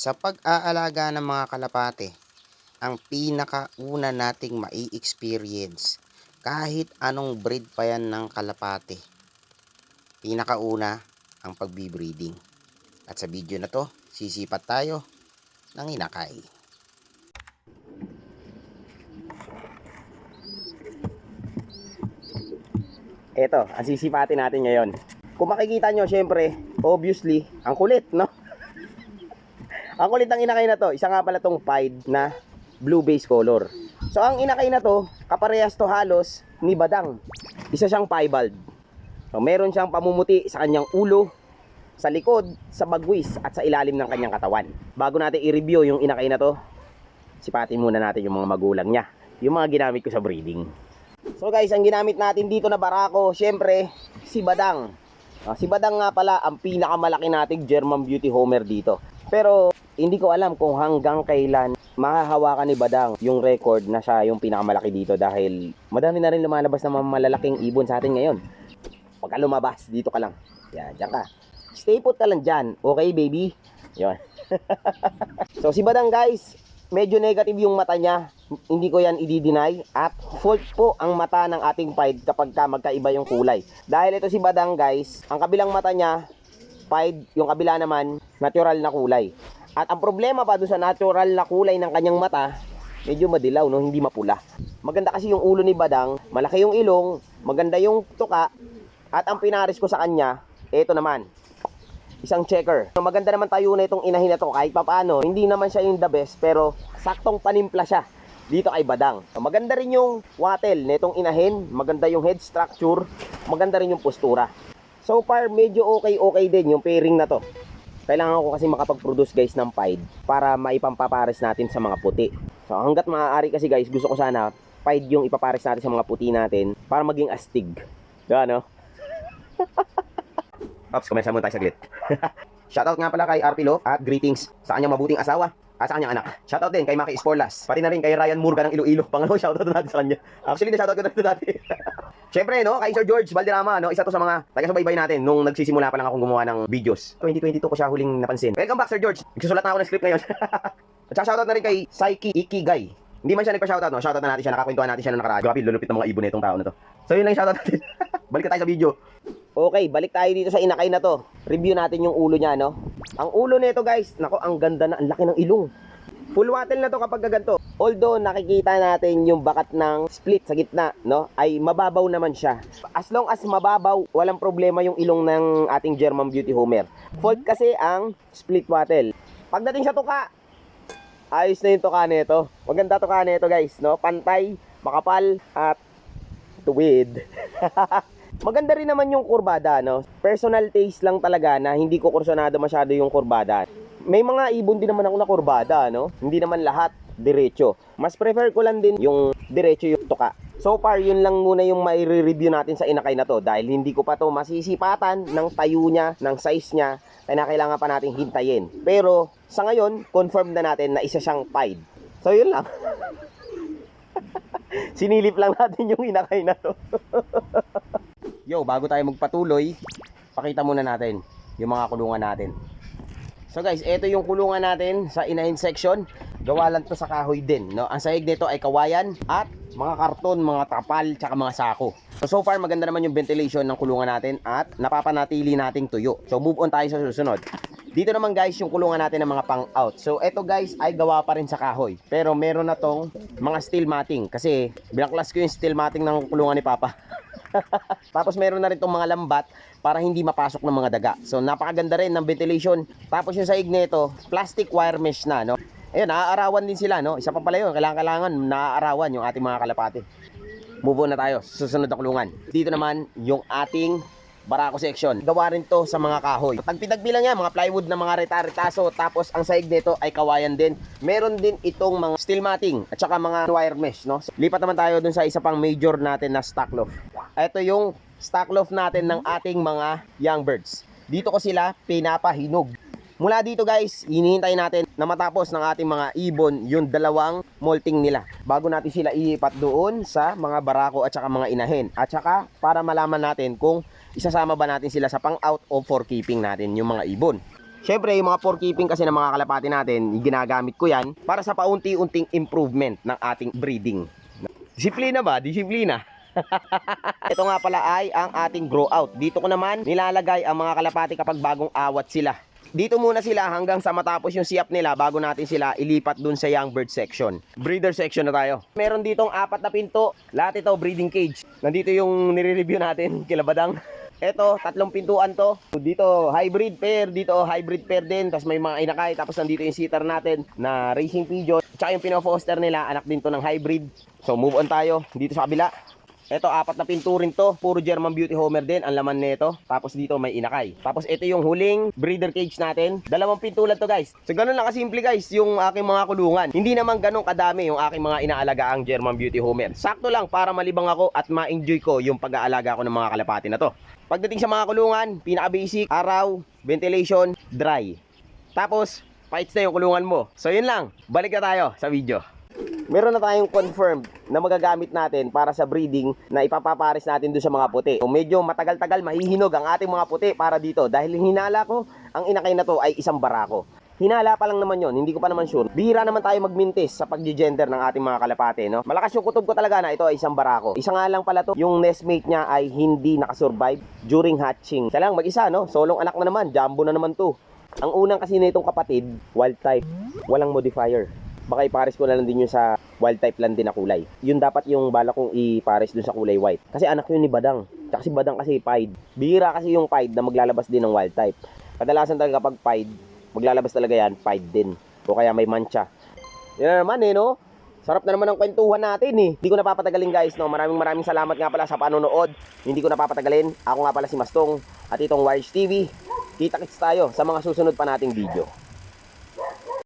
Sa pag-aalaga ng mga kalapate, ang pinakauna nating mai-experience kahit anong breed pa yan ng kalapate. Pinakauna ang pagbibreeding. At sa video na to, sisipat tayo ng inakay. Eto, ang sisipatin natin ngayon. Kung makikita nyo, syempre, obviously, ang kulit, no? Ang kulit ng inakay na to, isa nga pala tong pied na blue base color. So, ang inakay na to, kaparehas to halos ni Badang. Isa siyang piebald. So, meron siyang pamumuti sa kanyang ulo, sa likod, sa bagwis, at sa ilalim ng kanyang katawan. Bago natin i-review yung inakay na to, sipatin muna natin yung mga magulang niya. Yung mga ginamit ko sa breeding. So guys, ang ginamit natin dito na barako, syempre, si Badang. Ah, si Badang nga pala ang pinakamalaki nating German Beauty Homer dito. Pero hindi ko alam kung hanggang kailan mahahawakan ni Badang yung record na siya yung pinakamalaki dito dahil madami na rin lumalabas mga malalaking ibon sa atin ngayon. Pagka lumabas, dito ka lang. Yan, dyan ka. Stay put ka lang dyan. Okay, baby? Yun. so si Badang guys, medyo negative yung mata niya. Hindi ko yan i-deny. At fault po ang mata ng ating pied kapag ka magkaiba yung kulay. Dahil ito si Badang guys, ang kabilang mata niya, pied, yung kabila naman, natural na kulay. At ang problema pa doon sa natural na kulay ng kanyang mata, medyo madilaw, no? hindi mapula. Maganda kasi yung ulo ni Badang, malaki yung ilong, maganda yung tuka, at ang pinaris ko sa kanya, ito naman, isang checker. So, maganda naman tayo na itong inahin na to kahit papaano. Hindi naman siya yung the best pero saktong panimpla siya dito kay Badang. So, maganda rin yung wattle na itong inahin, maganda yung head structure, maganda rin yung postura. So far, medyo okay-okay din yung pairing na to. Kailangan ko kasi makapag-produce guys ng pied para maipampapares natin sa mga puti. So hanggat maaari kasi guys, gusto ko sana pied yung ipapares natin sa mga puti natin para maging astig. Diba no? Ops, kumensa muna tayo saglit. Shoutout nga pala kay RP Love at greetings sa kanyang mabuting asawa at sa kanyang anak. Shoutout din kay Maki Sporlas. Pati na rin kay Ryan Murga ng Iloilo. Pangalawa shoutout na natin sa kanya. Actually, na-shoutout ko na dati. Siyempre, no, kay Sir George Valderrama, no, isa to sa mga taga-subaybay natin nung nagsisimula pa lang akong gumawa ng videos. 2022 ko siya huling napansin. Welcome back, Sir George. Nagsusulat na ako ng script ngayon. at saka shoutout na rin kay Saiki Ikigay. Hindi man siya nagpa-shoutout, no? Shoutout na natin siya, nakakwentuhan natin siya nung nakaraan. Grabe, lulupit ng mga ibon na itong tao na to. So yun lang yung shoutout natin. Balik na tayo sa video. Okay, balik tayo dito sa inakay na to. Review natin yung ulo niya, no? Ang ulo nito, guys, nako, ang ganda na, ang laki ng ilong. Full wattle na to kapag ganito. Although nakikita natin yung bakat ng split sa gitna, no? Ay mababaw naman siya. As long as mababaw, walang problema yung ilong ng ating German Beauty Homer. Fault kasi ang split wattle. Pagdating sa tuka, ayos na yung tuka nito. Maganda tuka nito, guys, no? Pantay, makapal at tuwid. Maganda rin naman yung kurbada, no? Personal taste lang talaga na hindi ko kursunado masyado yung kurbada. May mga ibon din naman ako na kurbada, no? Hindi naman lahat diretso. Mas prefer ko lang din yung diretso yung tuka. So far, yun lang muna yung mai-review natin sa inakay na to dahil hindi ko pa to masisipatan ng tayo niya, ng size niya, kaya kailangan pa nating hintayin. Pero sa ngayon, confirm na natin na isa siyang pied. So yun lang. Sinilip lang natin yung inakay na to. Yo, bago tayo magpatuloy, pakita muna natin yung mga kulungan natin. So guys, ito yung kulungan natin sa inahin section. Gawa lang to sa kahoy din, no? Ang sahig nito ay kawayan at mga karton, mga tapal, tsaka mga sako. So, so far maganda naman yung ventilation ng kulungan natin at napapanatili nating tuyo. So move on tayo sa susunod. Dito naman guys yung kulungan natin ng mga pang out. So ito guys ay gawa pa rin sa kahoy. Pero meron na tong mga steel matting kasi binaklas ko yung steel matting ng kulungan ni Papa. Tapos meron na rin tong mga lambat para hindi mapasok ng mga daga. So napakaganda rin ng ventilation. Tapos yung saig nito, plastic wire mesh na, no? Ayun, naaarawan din sila, no? Isa pa pala yun, kailangan-kailangan naaarawan yung ating mga kalapate. Move on na tayo, susunod na kulungan. Dito naman, yung ating barako section. Gawa rin to sa mga kahoy. Tagpitagbilang yan, mga plywood na mga reta-retaso. Tapos ang saig nito ay kawayan din. Meron din itong mga steel matting at saka mga wire mesh. No? Lipat naman tayo dun sa isa pang major natin na stock loft. Ito yung stock loft natin ng ating mga young birds. Dito ko sila pinapahinog. Mula dito guys, hinihintay natin na matapos ng ating mga ibon yung dalawang molting nila bago natin sila iipat doon sa mga barako at saka mga inahin. At saka para malaman natin kung isasama ba natin sila sa pang out o for keeping natin yung mga ibon. Syempre, yung mga for keeping kasi ng mga kalapati natin, ginagamit ko yan para sa paunti-unting improvement ng ating breeding. Disiplina ba? Disiplina. Ito nga pala ay ang ating grow out. Dito ko naman nilalagay ang mga kalapati kapag bagong awat sila. Dito muna sila hanggang sa matapos yung siyap nila bago natin sila ilipat dun sa young bird section. Breeder section na tayo. Meron ditong apat na pinto. Lahat ito breeding cage. Nandito yung nire-review natin kila Badang. Ito, tatlong pintuan to. Dito, hybrid pair. Dito, hybrid pair din. Tapos may mga inakay. Tapos nandito yung sitter natin na racing pigeon. Tsaka yung pino-foster nila, anak din to ng hybrid. So, move on tayo. Dito sa kabila. Ito, apat na pinto to. Puro German Beauty Homer din ang laman nito. Tapos dito may inakay. Tapos ito yung huling breeder cage natin. Dalawang pinto lang to guys. So ganun lang kasimple guys yung aking mga kulungan. Hindi naman ganun kadami yung aking mga inaalaga ang German Beauty Homer. Sakto lang para malibang ako at ma-enjoy ko yung pag-aalaga ko ng mga kalapati na to. Pagdating sa mga kulungan, pinaka-basic, araw, ventilation, dry. Tapos, fights na yung kulungan mo. So yun lang, balik na tayo sa video. Meron na tayong confirmed na magagamit natin para sa breeding na ipapapares natin doon sa mga puti. So medyo matagal-tagal mahihinog ang ating mga puti para dito dahil hinala ko ang inakay na to ay isang barako. Hinala pa lang naman yon, hindi ko pa naman sure. Bihira naman tayo magmintis sa pag-gender ng ating mga kalapate, no? Malakas yung kutob ko talaga na ito ay isang barako. Isa nga lang pala to, yung nestmate niya ay hindi nakasurvive during hatching. Siya lang mag-isa, no? Solong anak na naman, jumbo na naman to. Ang unang kasi nitong kapatid, wild type, walang modifier. Baka ipares ko na lang din yun sa wild type lang din na kulay. Yun dapat yung bala kong ipares dun sa kulay white. Kasi anak yun ni Badang. Tsaka si Badang kasi pied. Bihira kasi yung pied na maglalabas din ng wild type. Kadalasan talaga kapag pied, maglalabas talaga yan, pied din. O kaya may mancha. Yan na naman eh, no? Sarap na naman ang kwentuhan natin eh. Hindi ko napapatagalin guys, no? Maraming maraming salamat nga pala sa panonood. Hindi ko napapatagalin. Ako nga pala si Mastong at itong Wires TV. Kita-kits tayo sa mga susunod pa nating video.